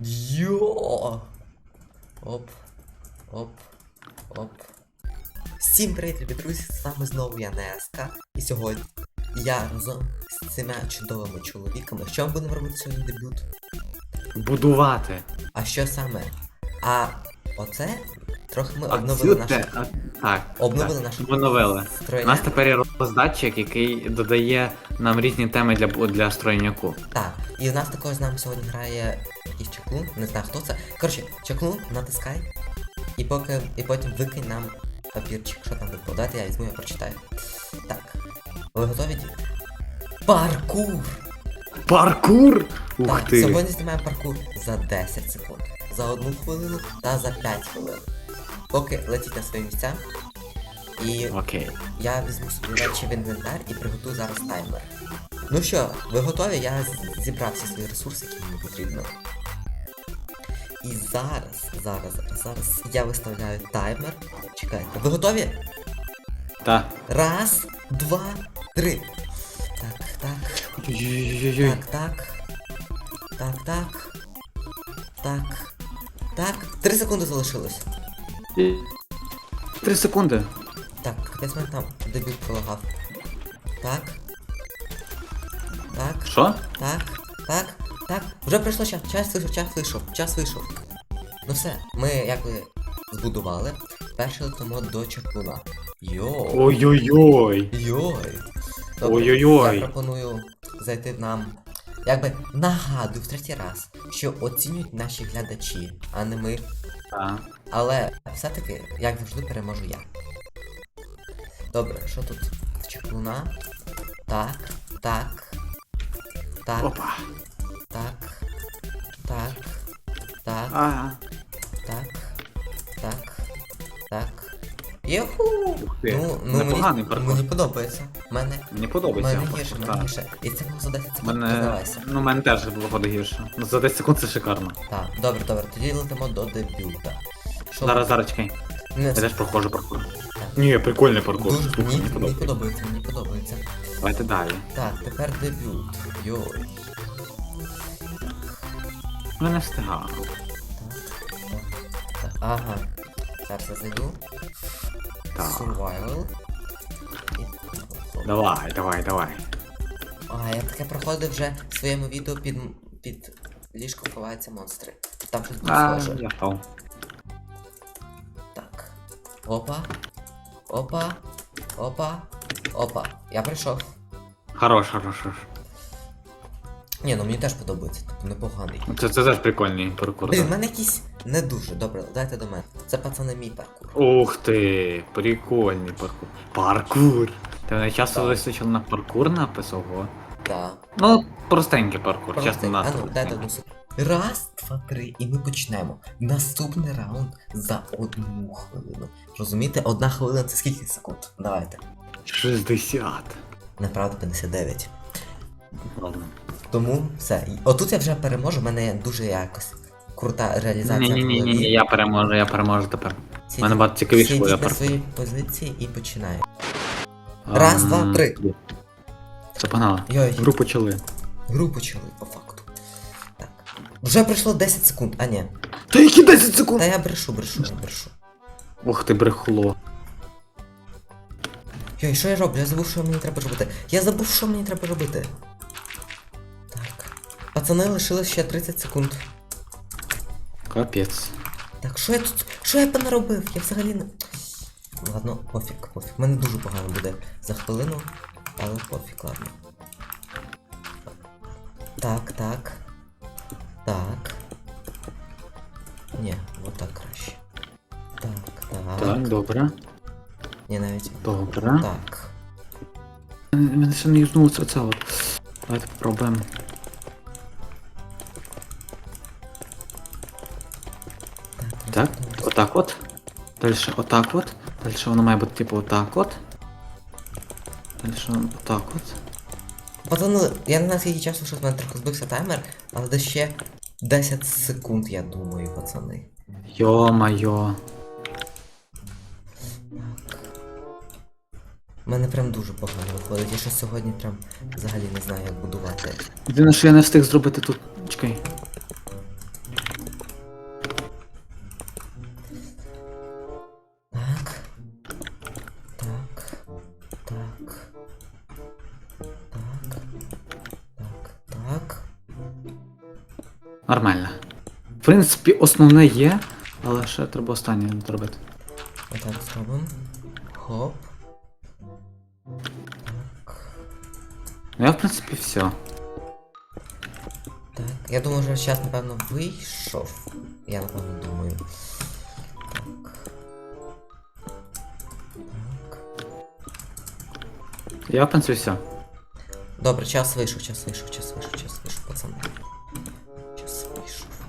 Йо! Оп. Оп. Оп. Всім привіт, любі друзі! З вами знову я Неска. І сьогодні я разом з цими чудовими чоловіками. Що ми будемо робити сьогодні дебют? Будувати. А що саме? А оце трохи ми обновили наше. Так. Обновили так, наше Обновили. У нас тепер є роздатчик, який додає нам різні теми для, для строєняку. Так, і у нас також з нами сьогодні грає якийсь чаклун, не знаю хто це. Коротше, чаклун, натискай. І поки. І потім викинь нам папірчик, що там. Давайте я візьму, я прочитаю. Так. Ви готові? діти? Паркур! Паркур! Ух так, ти! сьогодні знімаємо паркур за 10 секунд, за 1 хвилину та за 5 хвилин. Поки летіть на свої місця. І Окей. я візьму собі речі в інвентар і приготую зараз таймер. Ну що, ви готові? Я зібрав всі свої ресурси, які мені потрібно. І зараз, зараз, зараз, я виставляю таймер. Чекайте, ви готові? Так. Раз, два, три. Так, так, Ой-ой-ой-ой. так, так. Так, так. Так. Так. Три секунди залишилось. Три секунди. Так, капець мене там дебют пролагав. Так. Так. Що? Так, так, так. Вже пройшло час. Час вийшов, час вийшов, час вийшов. Ну все, ми якби збудували. Перше летимо до чаклуна. Йо. Ой-ой-ой. Йой. Ой-ой-ой. Я пропоную зайти нам. Якби нагадую в третій раз, що оцінюють наші глядачі, а не ми. Так. Але все-таки, як завжди, переможу я. Добре, що тут чаклуна? Так, так. Так. Опа. Так. Так. Так. А. Так. Так. Так. Ух ти. Ну, ну Непоганий мені, паркур. мені подобається. Мене, Мені подобається. мене гірше, мене Так. гірше. І це було за 10 секунд, Мене... признавайся. Ну, мене теж виходить гірше. Ну, За 10 секунд це шикарно. Так, добре, добре, тоді летимо до дебюта. Що Зараз, зараз чекай. Не, Я теж проходжу паркур. Ні, прикольний паркур. Дуже, Слухай, мені мені подобається. подобається, мені подобається. Давайте далі. Так, тепер дебют. Йой. Ну, не так. Ага. Зараз я зайду. Так. Survival. І... Давай, давай, давай. А, я таке проходив вже в своєму відео під, під ліжком ховаються монстри. Там щось було А, схоже. я впав. Так. Опа. Опа. Опа. Опа. Я прийшов. Хорош, хорош, хорош. Ні, ну мені теж подобається, тобто непоганий. Це, це теж прикольний паркур. Блін, в мене якийсь не дуже. Добре, дайте до мене. Це пацани мій паркур. Ух ти, прикольний паркур. Паркур. Ти мене часу Так. вистачило на паркур написав, о. Так. Ну, простенький паркур, чесно а надто. ну, дайте одну секунду. Раз, два, три, і ми почнемо. Наступний раунд за одну хвилину. Розумієте, одна хвилина це скільки секунд? Давайте. 60. Направда 59. Ладно. Тому все. Отут я вже переможу, в мене дуже якось крута реалізація. Ні, ні, ні, ні, я переможу, я переможу тепер. Сидіть- мене багато цікавіше буде на паркур. своїй позиції і починаю. Раз, два, три. Все, погнали. Гру почали. гру почали, по факту. Так. Вже пройшло 10 секунд, а ні. Та які 10 секунд? Та я брешу, брешу, я брешу. Ух ти, брехло. Йой, що я роблю? Я забув, що мені треба робити. Я забув, що мені треба робити. Так. Пацани лишилось ще 30 секунд. Капець. Так, що я тут. Що я понаробив? Я взагалі не. Ладно, пофіг, пофіг. У мене дуже погано буде за хвилину, але пофіг, ладно. Так, так. Так. Ні, отак краще. Так, так. Так, добре. Ні, навіть. Добре. Так. Мене мене ще не юзнуло це оце от. Давайте попробуємо. От. Далі отак от. Далі воно має бути типу отак от. Далі отак от. Пацани, я не знаю скільки часу, що в мене трохи збився таймер, але десь ще 10 секунд, я думаю, пацани. Йо-майо. У мене прям дуже погано виходить. Я ще сьогодні прям взагалі не знаю, як будувати. Єдине, що я не встиг зробити тут. Чекай. Нормально. В принципі, основне є, але ще треба останнє зробити. Отак зробимо. Хоп. Так. Ну я, в принципі, все. Так. Я думаю, що зараз, напевно, вийшов. Я напевно думаю. Так. Так. Я, в принципі, все. Добре, час вийшов, час вийшов, час вийшов,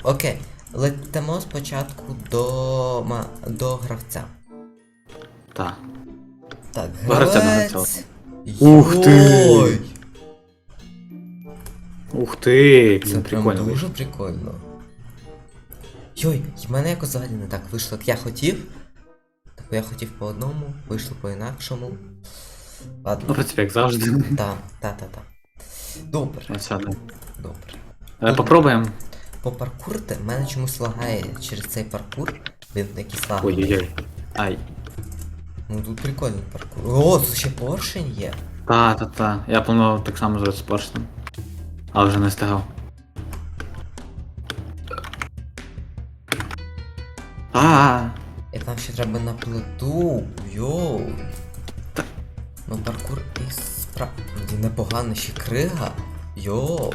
Окей. Летимо спочатку до ма... до гравця. Так. Так, гравець. гравця. Ух ти! Ух ти! Це Блін, прям дуже прикольно. Йой, в мене якось взагалі не так вийшло, як я хотів. Тобто я хотів по одному, вийшло по інакшому. Ладно. Ну, в принципі, як завжди. Та, та, та, та. Добре, добре. Давай попробуємо. По паркурти в мене чомусь лагає через цей паркур. Він якийсь лагає. Ой-ой-ой. Ай. Ну тут прикольний паркур. О, тут ще поршень є. Та, та, та. Я планував так само зробити з поршнем. Але вже не встигав. А, І там ще треба на плиту. Йоу. Ну паркур і справді непогано ще крига. Йоу.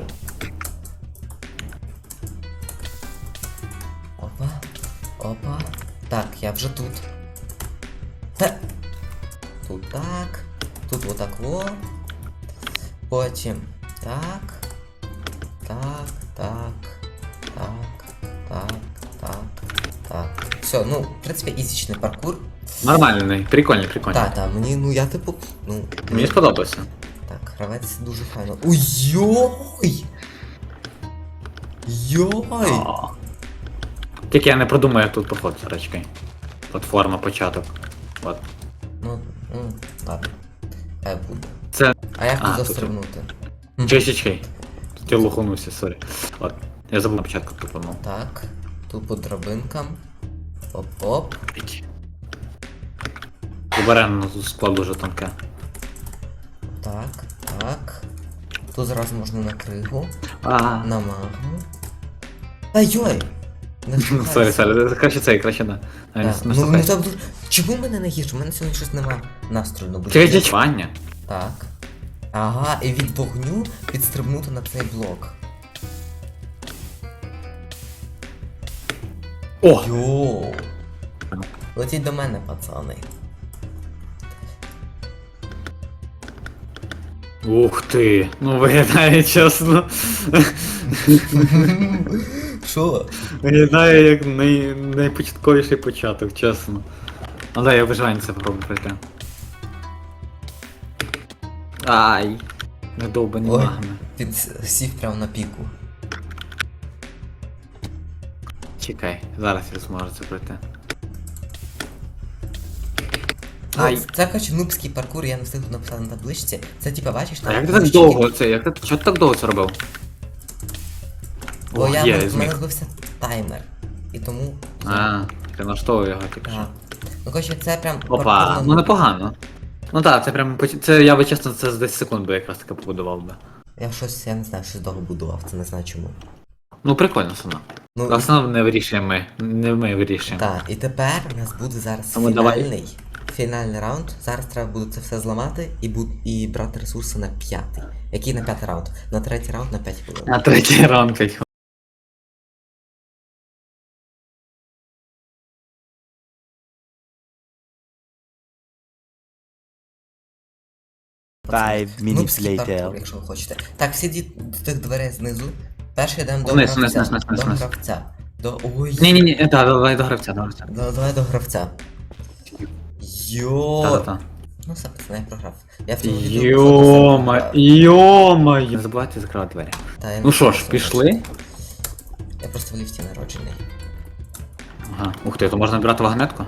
Опа. Так, я вже тут. Та. Тут так. Тут отак во. Потім так. Так, так. Так. Так. Так. Так. Все, ну, в принципі, ізічний паркур. нормальний, прикольний, прикольний. Так, так, мені, ну я типу. Ну. Мені сподобався. Так, гравець дуже файно. Ой, йой! Йой! Тільки я не продумаю як тут поход, речки. Платформа, початок. От. Ну, ну, ладно. Хай буде. Це. А як А, тут тут- застрибнути? Тут я лоханувся, сорі. От. Я забув на початку тупанув. Так, тут по драбинкам. Оп-оп. Обережно тут склад дуже тонке. Так, так. Тут зразу можна на кригу, А. на магму. Та йой! Сорі, сорі, краще це, краще не. Так, Ну, ну так дуже. Чому мене не гірше? У мене сьогодні щось нема настрою на Чекай, чекай, Ваня. Так. Ага, і від вогню підстрибнути на цей блок. О! Йоу. Летіть до мене, пацани. Ух ти! Ну виглядає чесно. Що? Виглядає як най... найпочатковіший початок, чесно. Ну дай я виживання це попробую пройти. Ай. Недовбані Ой. магми. Він с- сів прямо на піку. Чекай, зараз я зможу це пройти. Ну, Ай. Це хоч нубський паркур, я не встиг написати на табличці. Це типа бачиш А там. як ти так довго це? Як ти. Чого ти так довго це робив? Бо О, я є, в мене зміг. збився таймер. І тому. А, ти налаштовував його тільки що. Так. Ну коротше, це прям. Опа, ну непогано. Ну так, це прям поч- це я би чесно це з 10 секунд би якраз таки побудував би. Я щось, я не знаю, щось довго будував, це не знаю чому. Ну прикольно сама. Ну, Основне не вирішуємо ми. Не ми вирішуємо. Так, і тепер у нас буде зараз Тому давай. фінальний. Фінальний раунд. Зараз треба буде це все зламати і, бу- і брати ресурси на п'ятий. Який на п'ятий раунд? На третій раунд на 5 хвилин. На третій раунд 5 Five minutes Нубський later. якщо ви хочете. Так, всі ді- до тих дверей знизу. Перший йдемо до Вниз, гравця. вниз, вниз, вниз, до вниз. гравця. До. Ой. Ні, ні, ні, так, давай до гравця, до гравця. Да- Давай до гравця. Йо. Та-та-та. Ну все, пацани, я програв. Я в цьому відео Йома, йома. Не забувайте закривати двері. Та, я Ну що ж, пішли. Я просто в ліфті народжений. Ага. Ух ти, то можна брати вагонетку?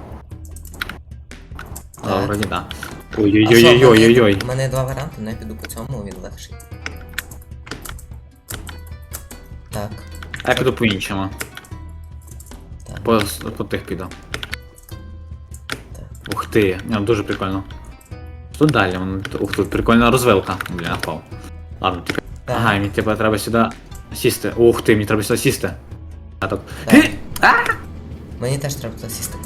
Так. А, вроді да. Ой-ой-ой-ой-ой-ой. У мене є два варіанти, але я піду по цьому, він легший. Так, А я піду по-іншому. так. По, по тих піду. Ух ти, ну, дуже прикольно. Що далі? Ух тут прикольна розвилка. Бля, впав. Ладно, тільки. Так. Ага, мені типа треба сюди. Сісти. Ух ти, мені треба сюди сісти. А так. Так. Мені теж треба туди сісти.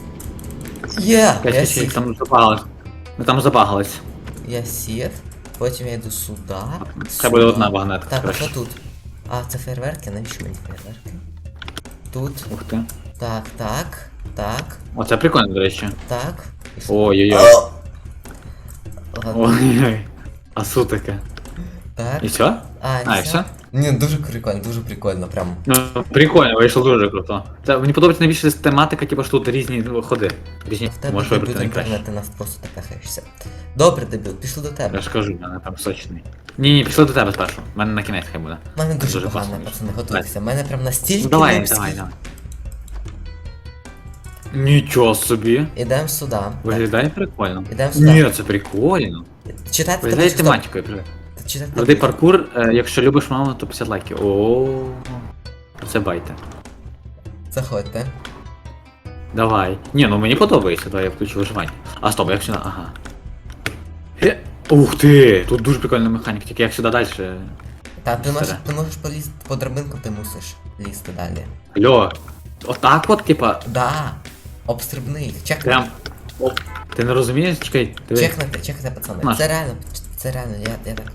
Є! П'ять Я сів. там забагалось. Ми там забагались. Я сів. Потім я йду сюди. Це буде сюди. одна вагонетка. Так, а коротше. що тут? А, це фейерверки? Навіщо мені фейерверки? Тут. Ух ти. Так, так, так, Оце прикольно, до речі. так. І що? Ой-ой-ой. О! Ладно, Ой-ой. А су таке. Так. І все? А, А, не і все? Ні, дуже прикольно, дуже прикольно, прям. Ну, прикольно, вийшло дуже круто. Це мені подобається найбільше тематика, типу, що тут різні ходи. Різні. В тебе Можеш дебют найкраще. інтернет, ти нас просто так кахаєшся. Добре, дебют, пішли до тебе. Я ж кажу, в мене там сочний. Ні, ні, пішли до тебе спершу. У мене на кінець хай буде. У мене дуже, Дуже погано, класно. пацани, готуйтеся. У мене прям настільки Ну давай, нубський. давай, давай. Нічого собі. Ідемо сюди. Виглядає прикольно. Ідемо сюди. Ні, це прикольно. Читайте Виглядає табличку, Читайте Веди табличку. паркур, е, якщо любиш маму, то 50 лайків. О, це байте. Заходьте. Давай. Ні, ну мені подобається, давай я включу виживання. А стоп, як сюди, ага. Е, Ух ти! Тут дуже прикольна механіка, тільки як сюди далі. Та ти можеш, Старе. ти можеш полізти по драбинку, ти мусиш лізти далі. Льо, отак от, типа, Да. Обстрибни їх. Чекни. прям. Оп. Ти не розумієш? Чекай, диви. Чекнете, чекнете, пацани. Наш. Це реально, це реально, я, я так.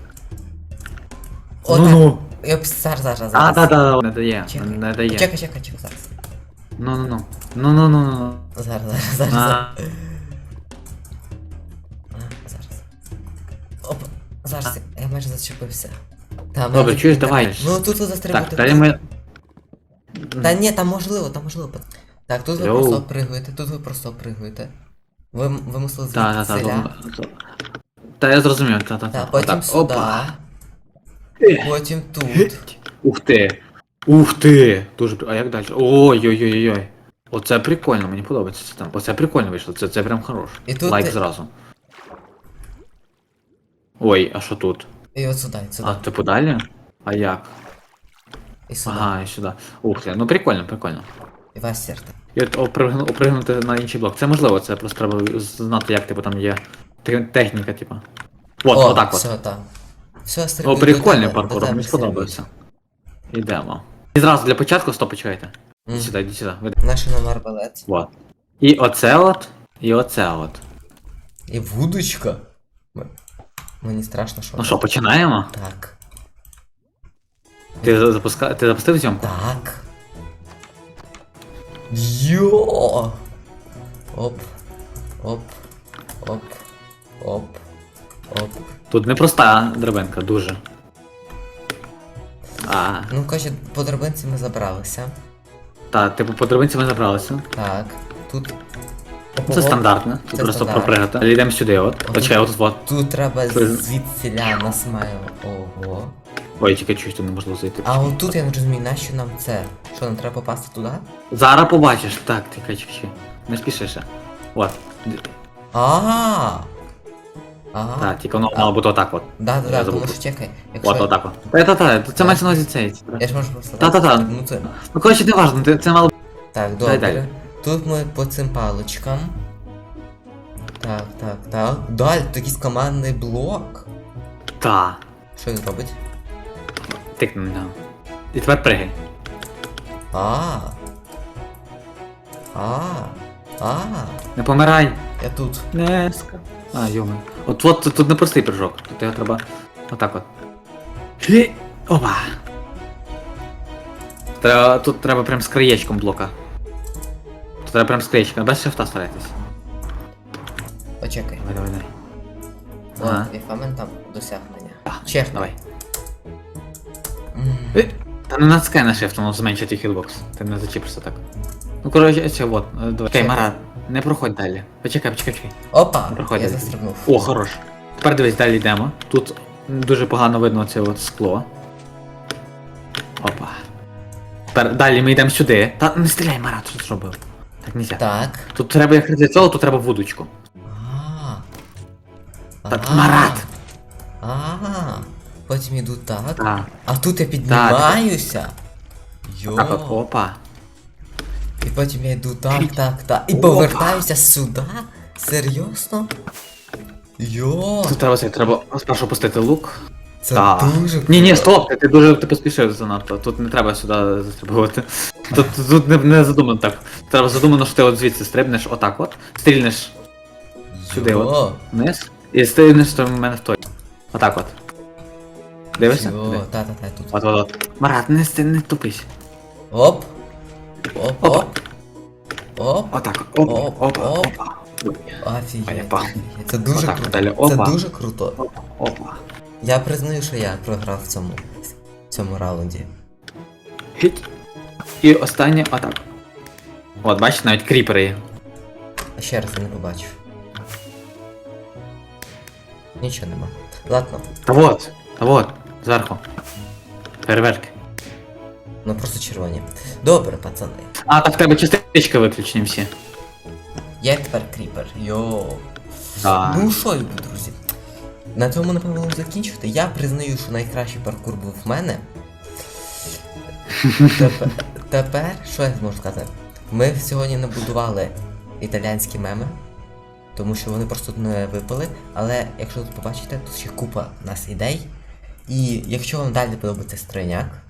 Ну так. ну. Я б зараз, зараз, зараз. А, да, да, не дає, Чекай. не дає. Чекай, чекай, чекай, зараз. Ну, ну, ну. Ну, ну, ну, ну. Зараз, зараз, зараз. А. зараз. А, зараз. Оп, зараз, я майже зачепився. Та, Добре, чуєш, давай. Ну тут ви застрибуйте. Так, далі ми. Та ні, там можливо, там можливо. Так, тут ви Йоу. просто пригуєте, тут ви просто пригуєте. Ви, ви мусили Так, так, звідси. так. Та я зрозумів, та, та, Та, та. потім Отак, сюди. опа. Потім тут. Ух ти! Ух ти! Дуже при- А як далі? Ой-ой-ой-ой. Оце прикольно, мені подобається це там. Оце прикольно вийшло, це, це прям хорош. І тут Лайк ти- зразу. Ой, а що тут? І от сюди, і сюди. А, типу далі? А як? І сюди. Ага, і сюди. Ух ти, ну прикольно, прикольно. І вас серце. І от опригну- опригнути на інший блок. Це можливо, це просто треба знати, як типу там є те- техніка, типу. От, отак от. все, так. Все, О, стрибуй прикольний до тебе, паркур, до тебе мені стрибуй. сподобався. Ідемо. І зразу для початку, стоп, почекайте. Мгм. Іди сюди, іди сюди. веди. Наш номер балет. Вот. І оце от, і оце от. І вудочка. М- Мені страшно, що. Ну що, починаємо? Так. Ти запуска... ти запустив зйомку? Так. Йо! Оп. Оп. Оп. Оп. Оп. Тут непроста драбинка, дуже. А, Ну, каже, по драбинці ми забралися. та, типу по драбинці ми забралися. Так. Тут. Це Оп. стандартне, тут Це просто стандарт. пропригати. Йдемо сюди, от. Отут. Почекай, от от. Тут треба Це- звідсіля нас має. Ого. Ой, тільки чуть тут неможливо зайти. А от тут я не розумію, нащо нам це? Що нам треба попасти туди? Зараз побачиш. Так, тікай, чекай, чекай. Не спіши ще. От. А. Ага. Так, тільки воно мало бути отак от. Да, да, Я да, забув. тому що чекай. Якщо... От, отак от. Та-та-та, це мається на увазі цей. Я ж можу просто. Та-та-та. Ну, це... Ну, коротше, не важно, це, це мало Так, добре. далі. Тут ми по цим паличкам. Так, так, так. Далі тут якийсь командний блок. Та. Що він робить? Тикни на нього. І тепер пригай. А. А. А. Не помирай. Я тут. Не ска. А, йоми. От от тут, тут не простий прыжок. Тут його треба. Отак от. Хі. Опа. Треба, тут треба прям з краєчком блока. Тут треба прям з краєчком. Без шифта старайтесь. Почекай. Давай, давай, давай. О, Ага. в там досягнення. Так, Чесно. Давай. М. Е, Та не натискай на shift, воно зменшить твій хітбокс. Ти не зачіпишся так. Ну коротше, це от. е, Давай. Чекай, Марат, не проходь далі. Почекай, почекай, почекай. Опа! Проходь Я далі. застрибнув. О, хорош. Тепер дивись, далі йдемо. Тут дуже погано видно це от скло. Опа. Тепер далі ми йдемо сюди. Та не стріляй, Марат, що ти зробив? Так нельзя. Так. Тут треба як для цього, тут треба вудочку. А. Так, А. Марат! А. Потім іду так. Так. А тут я піднімаюся. Йо. Так от, опа. І потім я йду так, так, так. І Опа. повертаюся сюди? Серйозно? Йо. Тут треба треба спершу пустити лук. Це так. дуже Ні, ні, стоп, ти, дуже ти поспішив занадто. Тут не треба сюди застрибувати. Тут, тут не, не задумано так. Треба задумано, що ти от звідси стрибнеш отак от, стрільнеш сюди Йо, от. вниз, і стрільнеш то в мене в той. Отак от. Дивишся? Йо, Диви. та-та-та, тут. От, от, от. Марат, не, не тупись. Оп. Оп, Опа. оп. Оп. Отак. Опа, Оп, опа, оп. опа. Офігеть. Опа. Це дуже Отак, круто. далі. Це Опа. дуже круто. Опа, опа. Я признаю, що я програв в цьому, в цьому раунді. Хить. І останнє отак. От, бачиш, навіть кріпери є. А ще раз я не побачив. Нічого нема. Ладно, Та вот, та вот, зверху. Фейерверки. Ну просто червоні. Добре, пацани. А, так в тебе частички виключені всі. Я тепер кріпер. Йоу. Так. Ну що, друзі. На цьому, напевно, будемо закінчувати. Я признаю, що найкращий паркур був в мене. Тепер, тепер, що я зможу сказати? Ми сьогодні набудували італійські меми, тому що вони просто не випали. Але якщо тут побачите, тут ще купа нас ідей. І якщо вам далі подобається стройняк,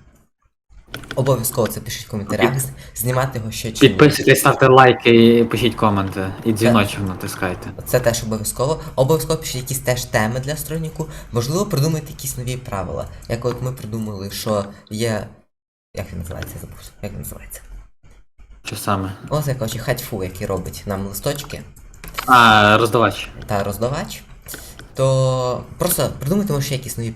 обов'язково це пишіть в коментарях, знімати його ще чи ні. Підписуйтесь, ставте лайки і пишіть коменти. І дзвіночок натискайте. Це теж обов'язково. Обов'язково пишіть якісь теж теми для стройніку. Можливо, придумайте якісь нові правила. Як от ми придумали, що є. Як він називається, я забув. Як він називається? Що саме? Ось я коротше, хатьфу, який робить нам листочки А, роздавач. та роздавач. То просто придумайте може ще якісь нові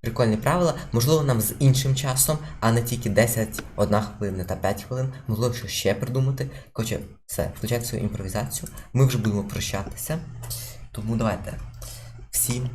прикольні правила, можливо, нам з іншим часом, а не тільки 10, 1 хвилина та 5 хвилин, можливо, що ще придумати. Коротше, все, включайте свою імпровізацію. Ми вже будемо прощатися. Тому давайте. Всім